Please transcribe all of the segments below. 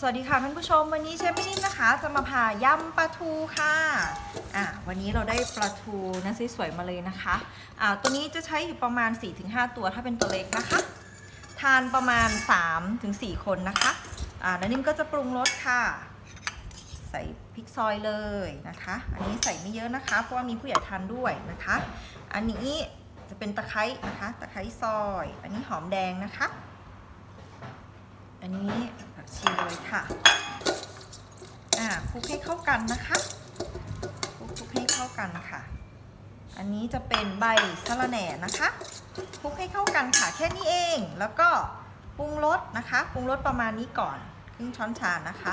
สวัสดีค่ะท่านผู้ชมวันนี้เชฟมินินนะคะ จะมาพายำปลาทูค่ะอ่าวันนี้เราได้ปลาทูนะสวยๆมาเลยนะคะอ่าตัวนี้จะใช้อยู่ประมาณ 4-5 ตัวถ้าเป็นตัวเล็กนะคะ ทานประมาณ 3-4 คนนะคะอ่าแล้วนิ่มก็จะปรุงรสค่ะ ใส่พริกซอยเลยนะคะ อันนี้ใส่ไม่เยอะนะคะ เพราะว่ามีผู้ใหญ่ทานด้วยนะคะ อันนี้จะเป็นตะไคร้นะคะ ตะไคร้ซอย อันนี้หอมแดงนะคะ อันนี้ ค่ะอ่าคลุกให้เข้ากันนะคะคลุกคลุกให้เข้ากันค่ะ อันนี้จะเป็นใบสะระแหน่นะคะคลุกให้เข้ากันค่ะแค่นี้เอง แล้วก็ปรุงรสนะคะปรุงรสประมาณนี้ก่อนครึ่งช้อนชานะคะ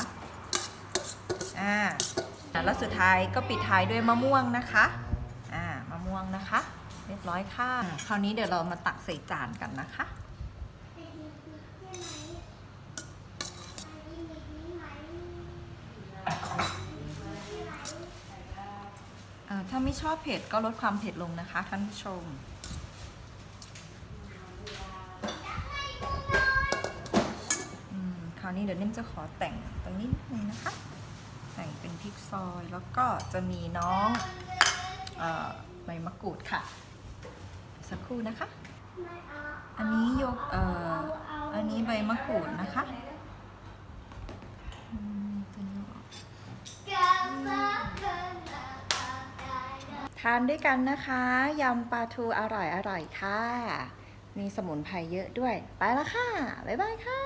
อ่าแล้วสุดท้ายก็ปิดท้ายด้วยมะม่วงนะคะอ่ามะม่วงนะคะ เรียบร้อยค่ะ คราวนี้เดี๋ยวเรามาตักใส่จานกันนะคะ ถ้าไม่ชอบเผ็ดก็ลดความเผ็ดลงนะคะท่านผู้ชม คราวนี้เดี๋ยวนิ่มจะขอแต่งตรงนี้นิดนึงนะคะ แต่งเป็นพริกซอยแล้วก็จะมีน้องอใบมะกรูดค่ะ สักครู่นะคะ อันนี้ยกออันนี้ใบมะกรูดนะคะ ทานด้วยกันนะคะยำปลาทูอร่อยอร่อยค่ะ มีสมุนไพรเยอะด้วย ไปละค่ะ บ๊ายบายค่ะ